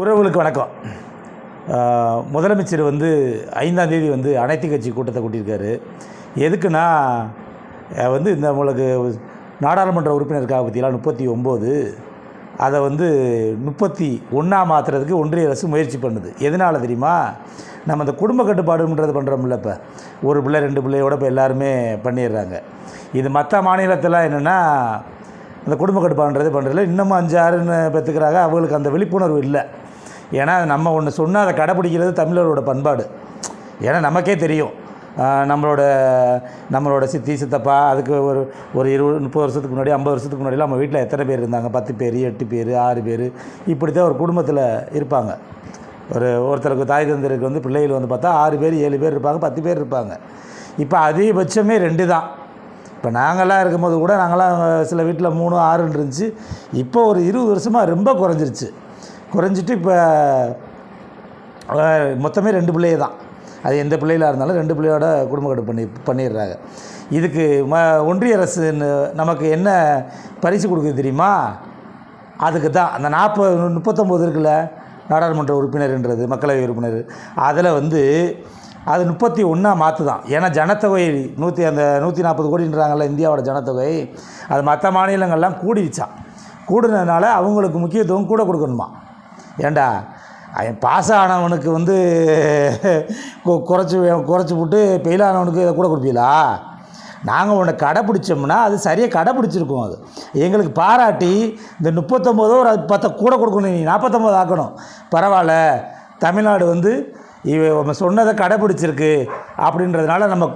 உறவுகளுக்கு வணக்கம். முதலமைச்சர் வந்து ஐந்தாம் தேதி வந்து அனைத்து கட்சி கூட்டத்தை கூட்டியிருக்காரு. எதுக்குன்னா வந்து இந்த உங்களுக்கு நாடாளுமன்ற உறுப்பினருக்காக பற்றிலாம் முப்பத்தி ஒம்பது. அதை வந்து முப்பத்தி ஒன்றா மாற்றுறதுக்கு ஒன்றிய அரசு முயற்சி பண்ணுது. எதனால் தெரியுமா? நம்ம இந்த குடும்ப கட்டுப்பாடுன்றது பண்ணுறோம்ல இப்போ. ஒரு பிள்ளை ரெண்டு பிள்ளையோட இப்போ எல்லாருமே பண்ணிடுறாங்க. இது மற்ற மாநிலத்தில் என்னென்னா அந்த குடும்ப கட்டுப்பாடுன்றது பண்ணுறதில்ல இன்னமும் அஞ்சு ஆறுன்னு பெற்றுக்கிறாங்க அவங்களுக்கு அந்த விழிப்புணர்வு இல்லை. ஏன்னா நம்ம ஒன்று சொன்னால் அதை கடைப்பிடிக்கிறது தமிழரோட பண்பாடு. ஏன்னா நமக்கே தெரியும். நம்மளோட நம்மளோட சித்தி சித்தப்பா அதுக்கு ஒரு ஒரு இருபது முப்பது வருஷத்துக்கு முன்னாடி ஐம்பது வருஷத்துக்கு முன்னாடிலாம் நம்ம வீட்டில் எத்தனை பேர் இருந்தாங்க? பத்து பேர் எட்டு பேர் ஆறு பேர். இப்படி தான் ஒரு குடும்பத்தில் இருப்பாங்க. ஒரு ஒருத்தருக்கு தாய் தந்தருக்கு வந்து பிள்ளைகள் வந்து பார்த்தா ஆறு பேர் ஏழு பேர் இருப்பாங்க பத்து பேர் இருப்பாங்க. இப்போ அதிகபட்சமே ரெண்டு தான். இப்போ நாங்களாம் இருக்கும்போது கூட நாங்களாம் சில வீட்டில் மூணு ஆறுன்னு இருந்துச்சு. இப்போ ஒரு இருபது வருஷமாக ரொம்ப குறைஞ்சிருச்சு. குறைஞ்சிட்டு இப்போ மொத்தமே ரெண்டு பிள்ளைய தான். அது எந்த பிள்ளைகளாக இருந்தாலும் ரெண்டு பிள்ளையோட குடும்ப கட்டு பண்ணி பண்ணிடுறாங்க. இதுக்கு ம ஒன்றிய அரசு நமக்கு என்ன பரிசு கொடுக்குது தெரியுமா? அதுக்கு தான். அந்த நாற்பது முப்பத்தொம்போது இருக்குல்ல நாடாளுமன்ற உறுப்பினர்ன்றது மக்களவை உறுப்பினர். அதில் வந்து அது முப்பத்தி ஒன்றா மாற்று தான். ஏன்னா ஜனத்தொகை நூற்றி அந்த நூற்றி நாற்பது கோடின்றாங்கல்ல இந்தியாவோட ஜனத்தொகை. அது மற்ற மாநிலங்கள்லாம் கூடிடுச்சான் கூடுனதுனால அவங்களுக்கு முக்கியத்துவம் கூட கொடுக்கணுமா. ஏண்டா? பாஸ் ஆனவனுக்கு வந்து குறைச்சி குறைச்சி போட்டு ஃபெயில் ஆனவனுக்கு இதை கூட கொடுப்பீங்களா நாங்கள் உன்னை கடைப்பிடிச்சோம்னா அது சரியாக கடைப்பிடிச்சிருக்கோம் அது. எங்களுக்கு பாராட்டி இந்த முப்பத்தொம்போதோ ஒரு பத்தை கூட கொடுக்கணும் நீ நாற்பத்தொம்போது ஆக்கணும். பரவாயில்ல தமிழ்நாடு வந்து இவ சொன்னதை கடைப்பிடிச்சிருக்கு அப்படின்றதுனால நம்ம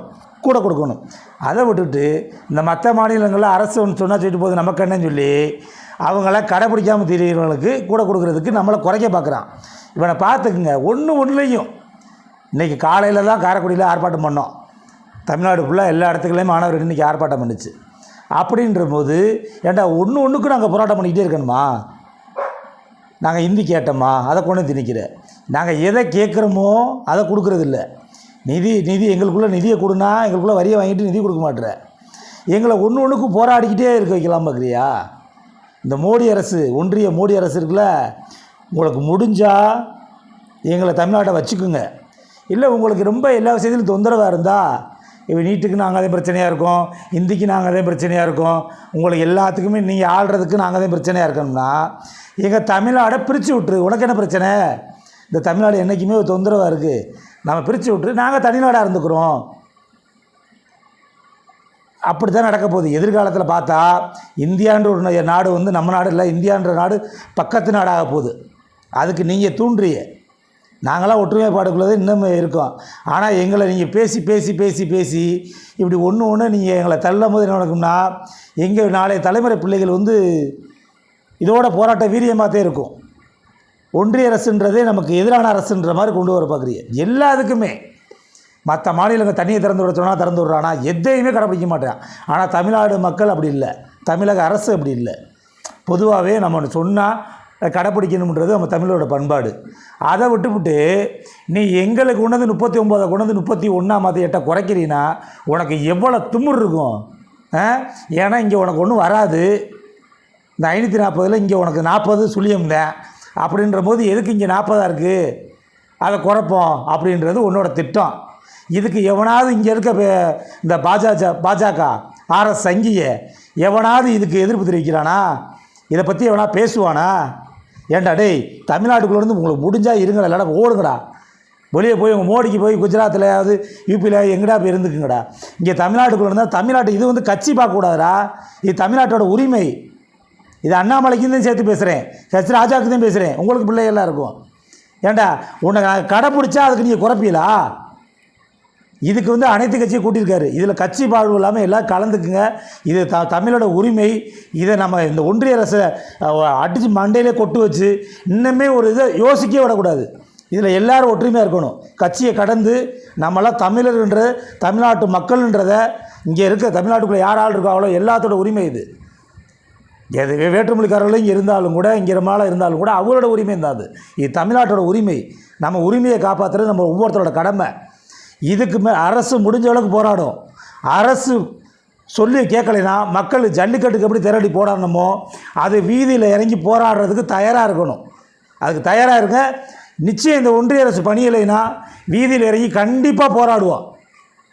கூட கொடுக்கணும். அதை விட்டுட்டு இந்த மற்ற மாநிலங்களில் அரசு ஒன்று சொன்னால் சொல்லிட்டு போகுது நமக்கு என்னன்னு சொல்லி அவங்கள கடைப்பிடிக்காமல் திரிகிறவங்களுக்கு கூட கொடுக்குறதுக்கு நம்மளை குறைக்க பார்க்குறான். இவனை பார்த்துக்குங்க. ஒன்று ஒன்றுலையும் இன்றைக்கி காலையில் தான் காரைக்குடியில் ஆர்ப்பாட்டம் பண்ணோம். தமிழ்நாடு ஃபுல்லாக எல்லா இடத்துக்குலேயும் மாணவர்கள் இன்றைக்கி ஆர்ப்பாட்டம் பண்ணுச்சு. அப்படின்ற போது ஏன்டா ஒன்று ஒன்றுக்கும் நாங்கள் போராட்டம் பண்ணிக்கிட்டே இருக்கணுமா? நாங்கள் இந்தி கேட்டோமா? அதை கொண்டு வந்து திணிக்கிற. நாங்கள் எதை கேட்குறோமோ அதை கொடுக்குறதில்ல. நிதி நிதி எங்களுக்குள்ளே நிதியை கொடுனா எங்களுக்குள்ளே வரியை வாங்கிட்டு நிதி கொடுக்க மாட்டேற எங்களை ஒன்று ஒன்றுக்கும் போராடிக்கிட்டே இருக்க வைக்கலாம் பார்க்குறியா இந்த மோடி அரசு ஒன்றிய மோடி அரசு இருக்குல்ல உங்களுக்கு முடிஞ்சால் எங்களை தமிழ்நாட்டை வச்சுக்குங்க. இல்லை உங்களுக்கு ரொம்ப எல்லா விஷயத்திலும் தொந்தரவாக இருந்தால் இப்போ நீட்டுக்கு நாங்கள் அதே பிரச்சனையாக இருக்கோம் ஹிந்திக்கு நாங்கள் அதே பிரச்சனையாக இருக்கோம் உங்களுக்கு எல்லாத்துக்குமே நீங்கள் ஆள்றதுக்கு நாங்கள் அதே பிரச்சனையாக இருக்கோம்னா எங்கள் தமிழ்நாடை பிரித்து விட்டுரு. உனக்கு என்ன பிரச்சனை? இந்த தமிழ்நாடு என்றைக்குமே ஒரு தொந்தரவாக இருக்குது நம்ம பிரித்து விட்டுரு. நாங்கள் தனிநாடாக இருந்துக்கிறோம். அப்படி தான் நடக்க போகுது. எதிர்காலத்தில் பார்த்தா இந்தியான்ற ஒரு நாடு வந்து நம்ம நாடு இல்லை இந்தியான்ற நாடு பக்கத்து நாடாக போகுது. அதுக்கு நீங்கள் தூண்டுறிய நாங்களாம் ஒற்றுமைப்பாடுக்குள்ளே இன்னும் இருக்கோம். ஆனால் எங்களை நீங்கள் பேசி பேசி பேசி பேசி இப்படி ஒன்று ஒன்று நீங்கள் எங்களை தள்ளும் போது என்ன நடக்கும்னா எங்கள் நாளைய தலைமுறை பிள்ளைகள் வந்து இதோட போராட்ட வீரியமாகத்தே இருக்கும். ஒன்றிய அரசுன்றதே நமக்கு எதிரான அரசுன்ற மாதிரி கொண்டு வர பார்க்குறீங்க எல்லாத்துக்குமே மற்ற மாநிலங்கள் தண்ணியை திறந்து விட சொன்னால் திறந்து விட்றானா? எதையுமே கடைப்பிடிக்க மாட்டேன். ஆனால் தமிழ்நாடு மக்கள் அப்படி இல்லை. தமிழக அரசு அப்படி இல்லை. பொதுவாகவே நம்ம ஒன்று சொன்னால் கடைப்பிடிக்கணுன்றது நம்ம தமிழோட பண்பாடு. அதை விட்டுவிட்டு நீ எங்களுக்கு கொண்டது முப்பத்தி ஒம்போதை கொண்டது முப்பத்தி ஒன்றாம் மாற்றி எட்ட குறைக்கிறீன்னா உனக்கு எவ்வளோ திமிர் இருக்கும்? ஏன்னா இங்கே உனக்கு ஒன்றும் வராது. இந்த ஐநூற்றி நாற்பதில் இங்கே உனக்கு நாற்பது சுழியம் தான் அப்படின்ற போது எதுக்கு இங்கே நாற்பதாக இருக்குது அதை குறைப்போம் அப்படின்றது உன்னோட திட்டம். இதுக்கு எவனாவது இங்கே இருக்க இந்த பாஜக பாஜக ஆர்எஸ் சங்கியை எவனாவது இதுக்கு எதிர்ப்பு தெரிவிக்கிறானா? இதை பற்றி எவனா பேசுவானா? ஏன்டா டேய் தமிழ்நாட்டுக்குள்ளேருந்து உங்களுக்கு முடிஞ்சால் இருங்கடா இல்லைடா ஓடுங்கடா. வெளியே போய் உங்கள் மோடிக்கு போய் குஜராத்லையாவது யூபியில் எங்கடா போய் இருந்துக்குங்கடா. இங்கே தமிழ்நாட்டுக்குள்ளே இருந்தால் தமிழ்நாட்டு இது வந்து கட்சி பார்க்கக்கூடாதுடா இது தமிழ்நாட்டோட உரிமை. இது அண்ணாமலைக்கும் தான் சேர்த்து பேசுகிறேன் ஹெச் ராஜாவுக்கு தான் பேசுகிறேன் உங்களுக்கு பிள்ளைகள்லாம் இருக்கும். ஏன்டா உன்னை நான் கடைப்பிடிச்சா அதுக்கு நீங்கள் குறைப்பீங்களா? இதுக்கு வந்து அனைத்து கட்சியும் கூட்டியிருக்காரு. இதில் கட்சி பாழ்வு இல்லாமல் எல்லாம் கலந்துக்குங்க. இது த தமிழோட உரிமை. இதை நம்ம இந்த ஒன்றிய அரசை அடித்து மண்டையிலே கொட்டு வச்சு இன்னுமே ஒரு இதை யோசிக்கவே விடக்கூடாது. இதில் எல்லாரும் ஒற்றுமையாக இருக்கணும். கட்சியை கடந்து நம்மளாம் தமிழர்ன்ற தமிழ்நாட்டு மக்கள்ன்றத இங்கே இருக்க தமிழ்நாட்டுக்குள்ளே யார் ஆள் இருக்காங்களோ எல்லாத்தோட உரிமை இது. எது வேற்றுமொழிக்காரர்களும் இங்கே இருந்தாலும் கூட இங்கே ரொம்ப இருந்தாலும் கூட அவங்களோட உரிமை தான் அது. இது தமிழ்நாட்டோட உரிமை. நம்ம உரிமையை காப்பாற்றுறது நம்ம ஒவ்வொருத்தரோட கடமை. இதுக்கு மே அரசு முடிஞ்ச அளவுக்கு போராடும். அரசு சொல்லி கேட்கலைன்னா மக்கள் ஜல்லிக்கட்டுக்கு எப்படி திரடி போராடணுமோ அது வீதியில் இறங்கி போராடுறதுக்கு தயாராக இருக்கணும். அதுக்கு தயாராக இருங்க. நிச்சயம் இந்த ஒன்றிய அரசு பணியில்லைன்னா வீதியில் இறங்கி கண்டிப்பாக போராடுவோம்.